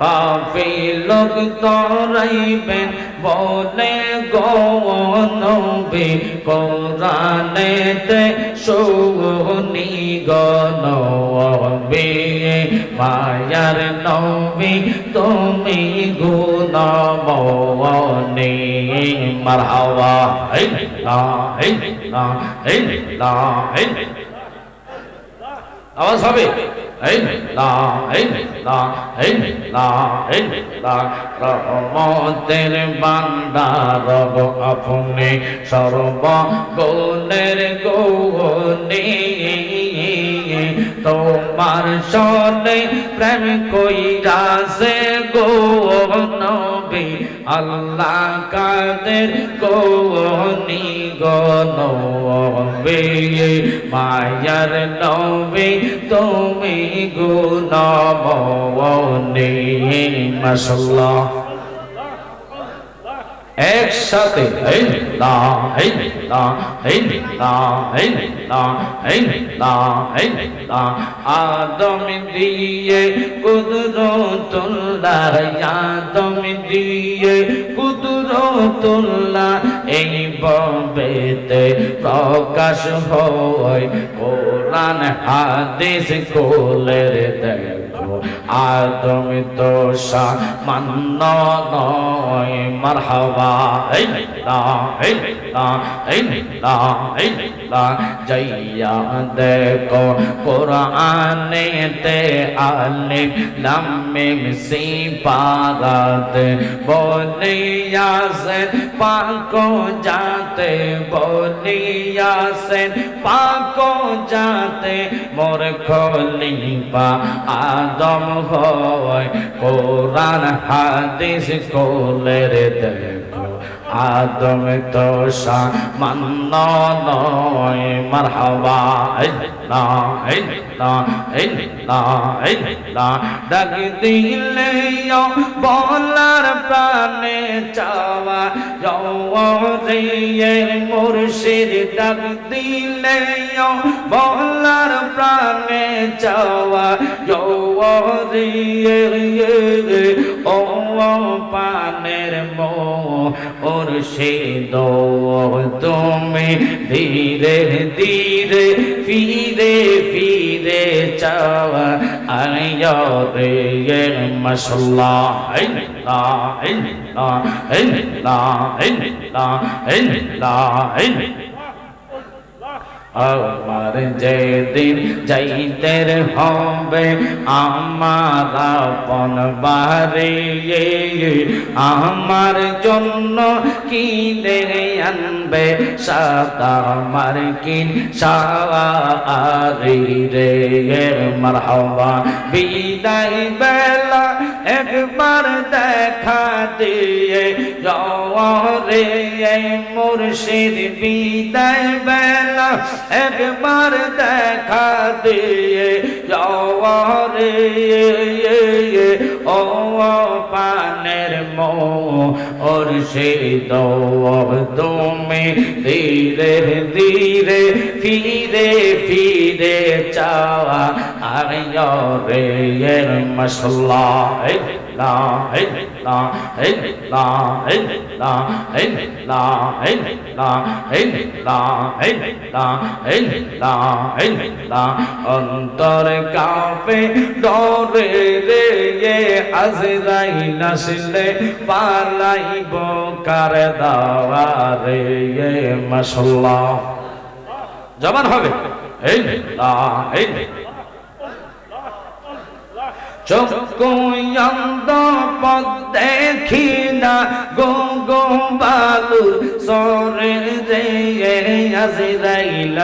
পাপি লোক তরাইবেন বলে গনবি কোরআনেতে শুনি গনবি মায়ার নবী তুমি গুণমনি। মারহাবা, এই লা এই লা এই লা, এই আওয়াজ হবে? রহমতের বান্দা রব আপনি সর্ব গোলের গৌনি তোমার সনে প্রেম কই যাসে গৌন আল্লাহ কাদের গনি গনবে? মায়ার নবে তুমি গুণমনি মাশাল্লাহ একসাথে আদম দিয়ে কুদরতুল্লাহ, আদম দিয়ে কুদরতুল্লাহ, এই ববেতে প্রকাশ হয়। কোরআন হাদিস কোলের দেখ আদমি দোষা মান্ন নয়, মারহাবা। যাইয়া দেখো কোরআনেতে আলিফ লাম মিম সিপারাত বলিয়া সেন পাকো যাতে বলিয়া সেন পাকো যাতে মোর খলিপা আদ আদম হয়। কোরআন হাদিস কোলের দেখো। আদম তো সামান্য নয় মারহাবা। না না না না ডাক দিলে বলার প্রাণে চাওয়া রে মুর্শিদ। ডাক দিলে বলার প্রাণে চাওয়া রে ও পানের মো ওর সে তুমি ধীরে ধীরে ফিরে ফিরে ফিরে চাওয়া আয়রের মশলা ইন্না ইন্না ইন্না ইন্না ইন্না ইন্না আমার যেদিন যাইতে হবে, আমার আপন বাড়ি, আমার জন্য কিনে আনবে? সাদা মার্কিন সারি রে মার হওয়া বিদায় বেলা একবার দেখা দিয়ে রে মুর্শিদ বিদায় বেলা একবার দেখা দিয়ে রে ও পানের মো ওর সে তুমি ধীরে ধীরে ফিরে ফিরে চাওয়া আর রে মশলা লা লা লা লা লা লা অন্তর কাপে ডরে রে এ আজরাইল আসলে পালাইব কার দাওয়া রে মশলা জবান হবে এই লা এই চক্ষু আজরাইল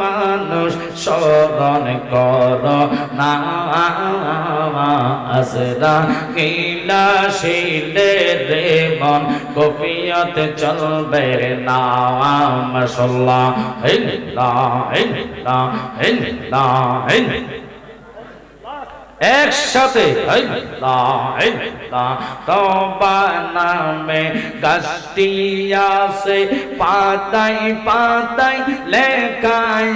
মানুষ স্মরণ কর না কপিয়ত চলবে নাম সল্লা একসাথে নামে গাছটি পাতাই পাতাই লেখায়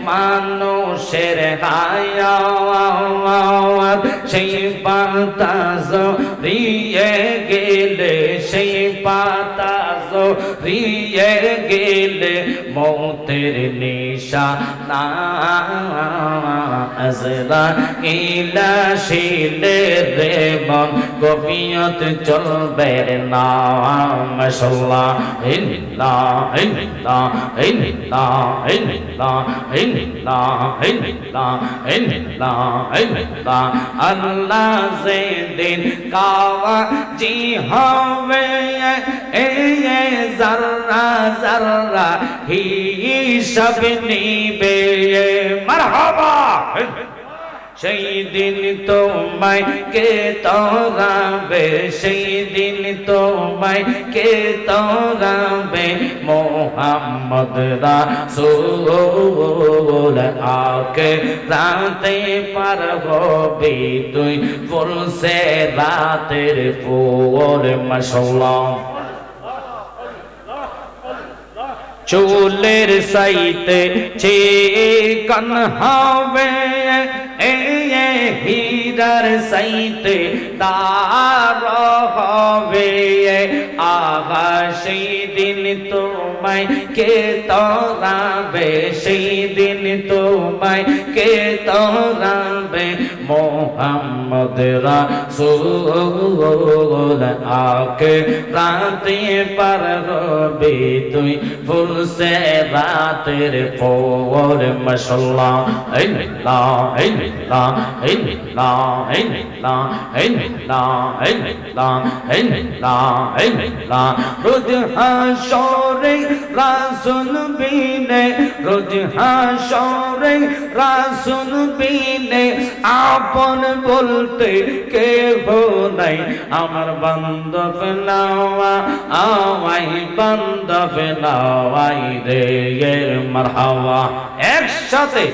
মানুষের হায়াত, সেই পাতা রিয়ে গেলে সেই পাতা জড়িয়ে গেলে মৌতের নিশা। না ইলা শিলে রে মন গোপিয়ত চলবে না, মাশাল্লাহ। ইল্লা ইল্লা ইল্লা ইল্লা ইল্লা ইল্লা ইল্লা ইল্লা। আল্লাহ যে দিন কাওয়া জি হবে জাররা হিসাব নিবে মারহাবা সেই দিন তোমায় কে তরাবে সেই দিন তোমায় কে তরাবে মোহাম্মদ রাসূল আকে রাতে পার তুই ফুলসে রাতের ফুল মাশাআল্লাহ চুলের সাইতে চিকন হবে। হীরার সাইতে তার হবে। আহা সেই দিন তোমায় কে তরাবে, সেই দিন তোমায় কে তরাবে মোহাম্মদ রাসূল আকে রাতে পার রবি, তুই ফুল সে রাতের ফোর মশলা ইল্লা ইল্লা ইল্লা ইল্লা ইল্লা ইল্লা ইল্লা ইল্লা রোজ হাসরে রাসুল বিনে, রোজ হাসরে রাসুল বিনে, আপন বলতে কেহ নাই। আমার বান্দ ফেলাওয়া আওয়াই বান্দ ফেলাওয়াই রে মারহাওয়া একসাথে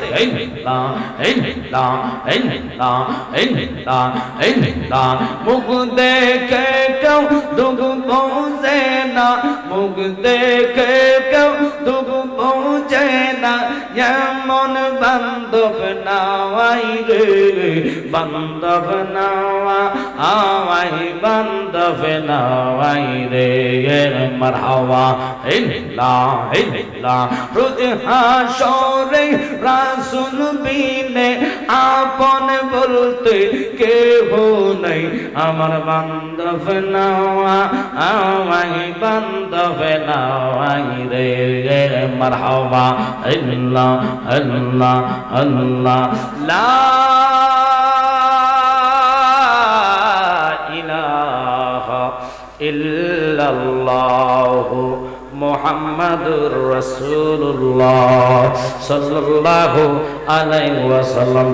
মুখ দেখে কেউ দুঃখ বোঝে না মুখ দেখে কেউ দুঃখ পৌঁছে না এমন বান্ধব নাওয়াই রে বান্ধব নাওয়া আমাই বান্ধব নাওয়াই রে মারহাওয়া এই মিল্লা রোজ হাসরে রাসুল আপন বলতে কেহ নাই। আমার বান্ধব নাওয়া আমাই বান্ধব নাওয়াই রে মারহাওয়া আল্লাহ আল্লাহ আল্লাহ। লা ইল্লাল্লাহু মুহাম্মাদুর রাসূলুল্লাহ। সাল্লাল্লাহু আলাইহি ওয়াসাল্লাম।